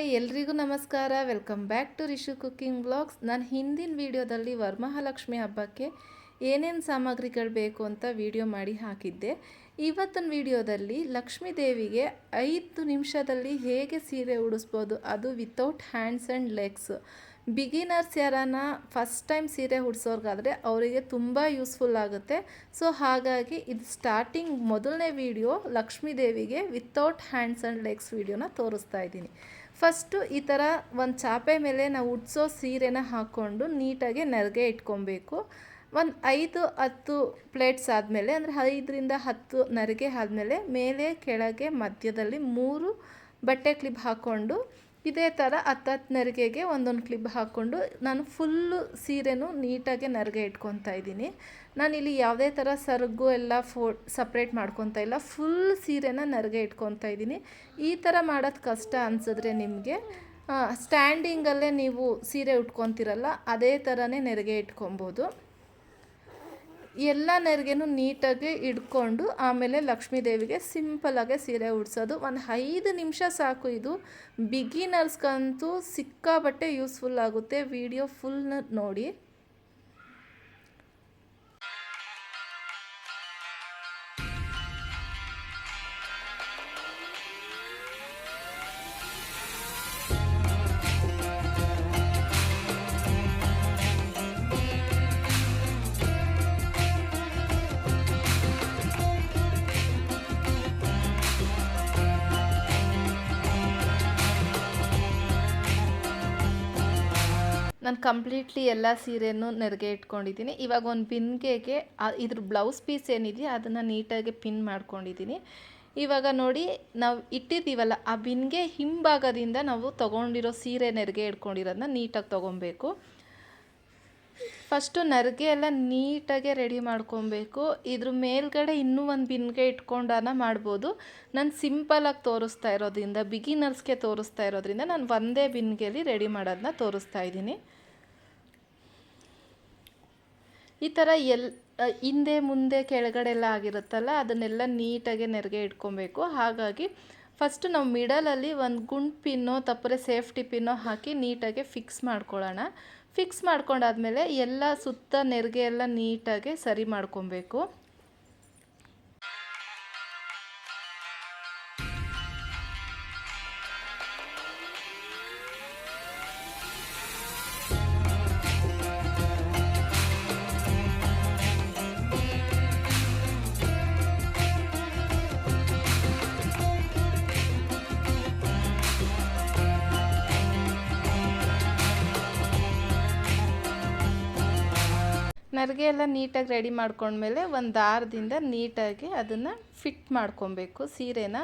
Hi ಎಲ್ರಿಗೂ ನಮಸ್ಕಾರ. Welcome back to Rishu cooking blogs ನಾನು ಹಿಂದಿನ ವೀಡಿಯೋದಲ್ಲಿ ವರಮಹಾಲಕ್ಷ್ಮಿ ಹಬ್ಬಕ್ಕೆ ಏನೇನು ಸಾಮಗ್ರಿಗಳು ಬೇಕು ಅಂತ ವಿಡಿಯೋ ಮಾಡಿ ಹಾಕಿದ್ದೆ. ಇವತ್ತಿನ ವಿಡಿಯೋದಲ್ಲಿ ಲಕ್ಷ್ಮೀ ದೇವಿಗೆ ಐದು ನಿಮಿಷದಲ್ಲಿ ಹೇಗೆ ಸೀರೆ ಉಡಿಸ್ಬೋದು, ಅದು without hands and legs beginners ಯಾರನ್ನ ಫಸ್ಟ್ ಟೈಮ್ ಸೀರೆ ಉಡ್ಸೋರ್ಗಾದರೆ ಅವರಿಗೆ ತುಂಬ ಯೂಸ್ಫುಲ್ ಆಗುತ್ತೆ. ಸೊ ಹಾಗಾಗಿ ಇದು ಸ್ಟಾರ್ಟಿಂಗ್ ಮೊದಲನೇ ವಿಡಿಯೋ ಲಕ್ಷ್ಮೀ ದೇವಿಗೆ ವಿತೌಟ್ ಹ್ಯಾಂಡ್ಸ್ ಆ್ಯಂಡ್ ಲೆಗ್ಸ್ ವಿಡಿಯೋನ ತೋರಿಸ್ತಾ ಇದ್ದೀನಿ. ಫಸ್ಟು ಈ ಥರ ಒಂದು ಚಾಪೆ ಮೇಲೆ ನಾವು ಉಡ್ಸೋ ಸೀರೆನ ಹಾಕ್ಕೊಂಡು ನೀಟಾಗಿ ನೆರಿಗೆ ಇಟ್ಕೊಬೇಕು. ಒಂದು ಐದು, ಹತ್ತು ಪ್ಲೇಟ್ಸ್ ಆದಮೇಲೆ, ಅಂದರೆ ಐದರಿಂದ ಹತ್ತು ನರಿಗೆ ಆದಮೇಲೆ, ಮೇಲೆ, ಕೆಳಗೆ, ಮಧ್ಯದಲ್ಲಿ ಮೂರು ಬಟ್ಟೆ ಕ್ಲಿಪ್ ಹಾಕ್ಕೊಂಡು ಇದೇ ಥರ ಹತ್ತತ್ತು ನೆರಿಗೆಗೆ ಒಂದೊಂದು ಕ್ಲಿಪ್ ಹಾಕ್ಕೊಂಡು ನಾನು ಫುಲ್ಲು ಸೀರೆನೂ ನೀಟಾಗಿ ನೆರಿಗೆ ಇಟ್ಕೊತಾ ಇದ್ದೀನಿ. ನಾನಿಲ್ಲಿ ಯಾವುದೇ ಥರ ಸರಗು ಎಲ್ಲ ಫೋ, ಸಪ್ರೇಟ್ ಮಾಡ್ಕೊತಾ ಇಲ್ಲ. ಫುಲ್ ಸೀರೆನ ನೆರಿಗೆ ಇಟ್ಕೊತಾ ಇದ್ದೀನಿ. ಈ ಥರ ಮಾಡೋದು ಕಷ್ಟ ಅನಿಸಿದ್ರೆ ನಿಮಗೆ ಸ್ಟ್ಯಾಂಡಿಂಗಲ್ಲೇ ನೀವು ಸೀರೆ ಉಟ್ಕೊತಿರಲ್ಲ, ಅದೇ ಥರನೇ ನೆರಿಗೆ ಇಟ್ಕೊಬೋದು. ಎಲ್ಲ ನೆರಿಗೆನು ನೀಟಾಗಿ ಇಡ್ಕೊಂಡು ಆಮೇಲೆ ಲಕ್ಷ್ಮೀ ದೇವಿಗೆ ಸಿಂಪಲಾಗೆ ಸೀರೆ ಉಡ್ಸೋದು. ಒಂದು ಐದು ನಿಮಿಷ ಸಾಕು ಇದು. ಬಿಗಿನರ್ಸ್ಗಂತೂ ಸಿಕ್ಕಾಪಟ್ಟೆ ಯೂಸ್ಫುಲ್ ಆಗುತ್ತೆ. ವಿಡಿಯೋ ಫುಲ್ ನೋಡಿ. ನಾನು ಕಂಪ್ಲೀಟ್ಲಿ ಎಲ್ಲ ಸೀರೆನೂ ನೆರಿಗೆ ಇಟ್ಕೊಂಡಿದ್ದೀನಿ. ಇವಾಗ ಒಂದು ಬಿನ್ಗೆಗೆ ಇದ್ರ ಬ್ಲೌಸ್ ಪೀಸ್ ಏನಿದೆಯೋ, ಅದನ್ನು ನೀಟಾಗಿ ಪಿನ್ ಮಾಡ್ಕೊಂಡಿದ್ದೀನಿ. ಇವಾಗ ನೋಡಿ, ನಾವು ಇಟ್ಟಿದ್ದೀವಲ್ಲ, ಆ ಬಿನ್ಗೆ ಹಿಂಭಾಗದಿಂದ ನಾವು ತೊಗೊಂಡಿರೋ ಸೀರೆ ನೆರಿಗೆ ಇಟ್ಕೊಂಡಿರೋದನ್ನ ನೀಟಾಗಿ ತೊಗೊಬೇಕು. ಫಸ್ಟು ನರಿಗೆ ಎಲ್ಲ ನೀಟಾಗೆ ರೆಡಿ ಮಾಡ್ಕೊಬೇಕು. ಇದ್ರ ಮೇಲ್ಗಡೆ ಇನ್ನೂ ಒಂದು ಬಿನ್ಗೆ ಇಟ್ಕೊಂಡಾನ ಮಾಡ್ಬೋದು. ನಾನು ಸಿಂಪಲಾಗಿ ತೋರಿಸ್ತಾ ಇರೋದ್ರಿಂದ ಬಿಗಿನರ್ಸ್ಗೆ ತೋರಿಸ್ತಾ ಇರೋದ್ರಿಂದ ನಾನು ಒಂದೇ ಬಿನ್ಗೆಲಿ ರೆಡಿ ಮಾಡೋದನ್ನ ತೋರಿಸ್ತಾ ಇದ್ದೀನಿ. ಈ ಥರ ಎಲ್ ಹಿಂದೆ ಮುಂದೆ ಕೆಳಗಡೆ ಎಲ್ಲ ಆಗಿರುತ್ತಲ್ಲ, ಅದನ್ನೆಲ್ಲ ನೀಟಾಗಿ ನೆರಿಗೆ ಇಟ್ಕೊಬೇಕು. ಹಾಗಾಗಿ ಫಸ್ಟು ನಾವು ಮಿಡಲಲ್ಲಿ ಒಂದು ಗುಂಡು ಪಿನ್ನೋ ತಪ್ಪರೆ ಸೇಫ್ಟಿ ಪಿನ್ನೋ ಹಾಕಿ ನೀಟಾಗಿ ಫಿಕ್ಸ್ ಮಾಡ್ಕೊಳ್ಳೋಣ ಫಿಕ್ಸ್ ಮಾಡ್ಕೊಂಡಾದ್ಮೇಲೆ ಎಲ್ಲ ಸುತ್ತ ನೆರಿಗೆ ಎಲ್ಲ ನೀಟಾಗಿ ಸರಿ ಮಾಡ್ಕೊಬೇಕು. ನರಿಗೆ ಎಲ್ಲ ನೀಟಾಗಿ ರೆಡಿ ಮಾಡ್ಕೊಂಡ್ಮೇಲೆ ಒಂದು ದಾರದಿಂದ ನೀಟಾಗಿ ಅದನ್ನು ಫಿಟ್ ಮಾಡ್ಕೊಬೇಕು. ಸೀರೆನ,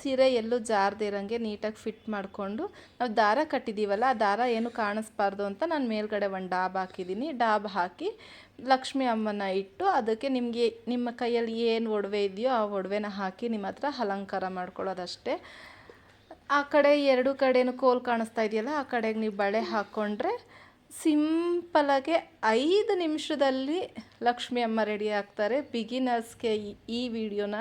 ಸೀರೆ ಎಲ್ಲೂ ಜಾರದಿರಂಗೆ ನೀಟಾಗಿ ಫಿಟ್ ಮಾಡಿಕೊಂಡು ನಾವು ದಾರ ಕಟ್ಟಿದ್ದೀವಲ್ಲ ಆ ದಾರ ಏನು ಕಾಣಿಸ್ಬಾರ್ದು ಅಂತ ನಾನು ಮೇಲ್ಗಡೆ ಒಂದು ಡಾಬ್ ಹಾಕಿದ್ದೀನಿ ಡಾಬ್ ಹಾಕಿ ಲಕ್ಷ್ಮಿ ಅಮ್ಮನ ಇಟ್ಟು ಅದಕ್ಕೆ ನಿಮಗೆ ನಿಮ್ಮ ಕೈಯಲ್ಲಿ ಏನು ಒಡವೆ ಇದೆಯೋ ಆ ಒಡವೆನ ಹಾಕಿ ನಿಮ್ಮ ಹತ್ರ ಅಲಂಕಾರ ಮಾಡ್ಕೊಳ್ಳೋದಷ್ಟೇ. ಆ ಕಡೆ ಎರಡು ಕಡೆನೂ ಕೋಲ್ ಕಾಣಿಸ್ತಾ ಇದೆಯಲ್ಲ, ಆ ಕಡೆಗೆ ನೀವು ಬಳೆ ಹಾಕ್ಕೊಂಡ್ರೆ ಸಿಂಪಲಾಗೆ ಐದು ನಿಮಿಷದಲ್ಲಿ ಲಕ್ಷ್ಮಿ ಅಮ್ಮ ರೆಡಿ ಆಗ್ತಾರೆ. ಬಿಗಿನರ್ಸ್ಗೆ ಈ ವಿಡಿಯೋನ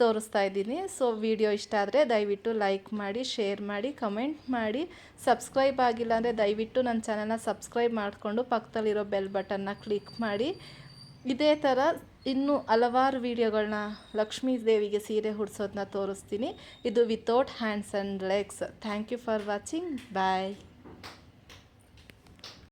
ತೋರಿಸ್ತಾ ಇದ್ದೀನಿ. ಸೊ, ವಿಡಿಯೋ ಇಷ್ಟ ಆದರೆ ದಯವಿಟ್ಟು ಲೈಕ್ ಮಾಡಿ, ಶೇರ್ ಮಾಡಿ, ಕಮೆಂಟ್ ಮಾಡಿ. ಸಬ್ಸ್ಕ್ರೈಬ್ ಆಗಿಲ್ಲ ಅಂದರೆ ದಯವಿಟ್ಟು ನನ್ನ ಚಾನಲ್ನ ಸಬ್ಸ್ಕ್ರೈಬ್ ಮಾಡಿಕೊಂಡು ಪಕ್ಕದಲ್ಲಿರೋ ಬೆಲ್ ಬಟನ್ನ ಕ್ಲಿಕ್ ಮಾಡಿ. ಇದೇ ಥರ ಇನ್ನೂ ಹಲವಾರು ವಿಡಿಯೋಗಳನ್ನ ಲಕ್ಷ್ಮೀ ದೇವಿಗೆ ಸೀರೆ ಹುಡ್ಸೋದನ್ನ ತೋರಿಸ್ತೀನಿ. ಇದು without hands and legs thank you for watching bye